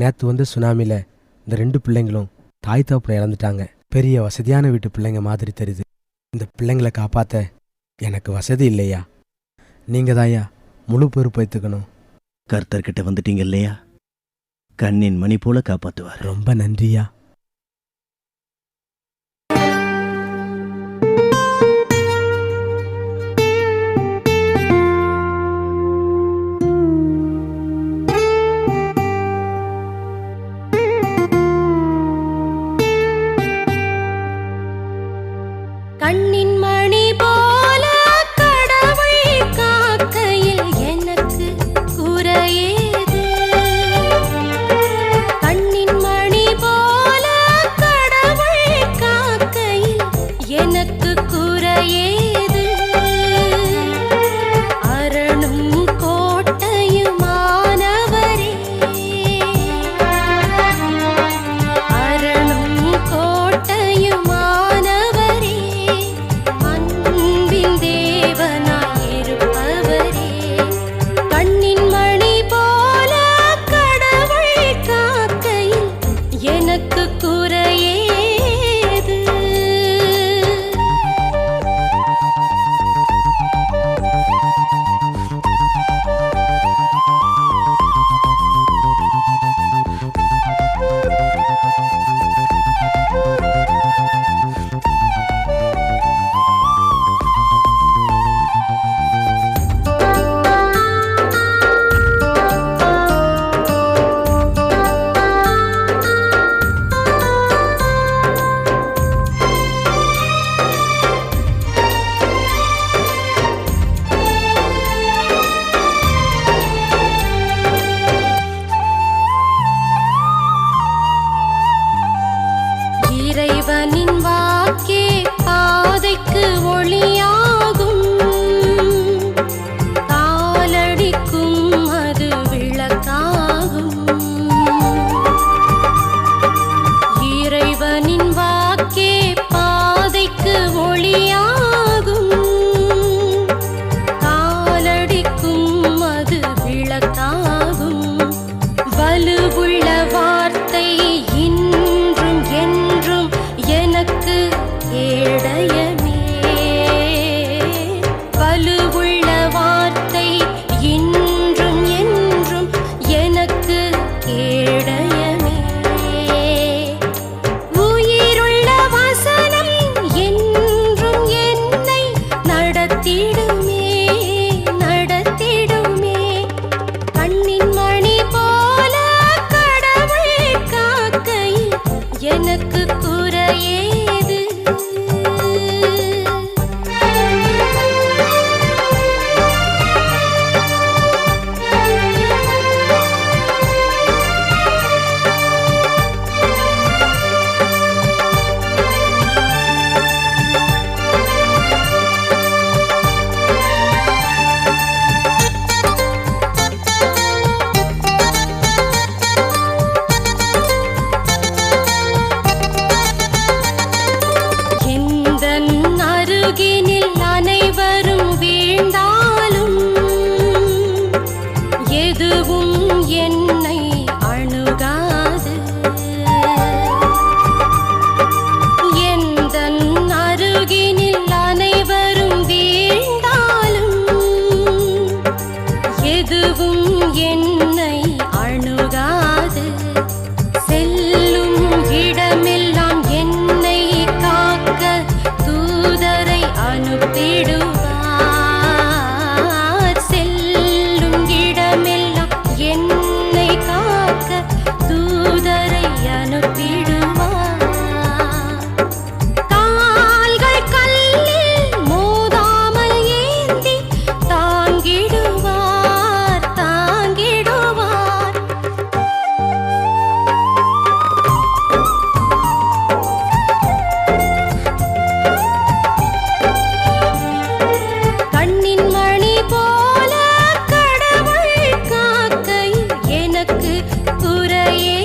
நேற்று வந்து சுனாமியில் இந்த ரெண்டு பிள்ளைங்களும் தாய் தகப்பனை இறந்துட்டாங்க பெரிய வசதியான வீட்டு பிள்ளைங்க மாதிரி தெரியுது. இந்த பிள்ளைங்களை காப்பாற்ற எனக்கு வசதி இல்லையா? நீங்கள் தாயா முழு பொறுப்பு எடுத்துக்கணும் கர்த்தர்கிட்ட வந்துட்டீங்க இல்லையா? கண்ணின் மணி போல காப்பாத்துவார். ரொம்ப நன்றியா? வாழ்வு குறையே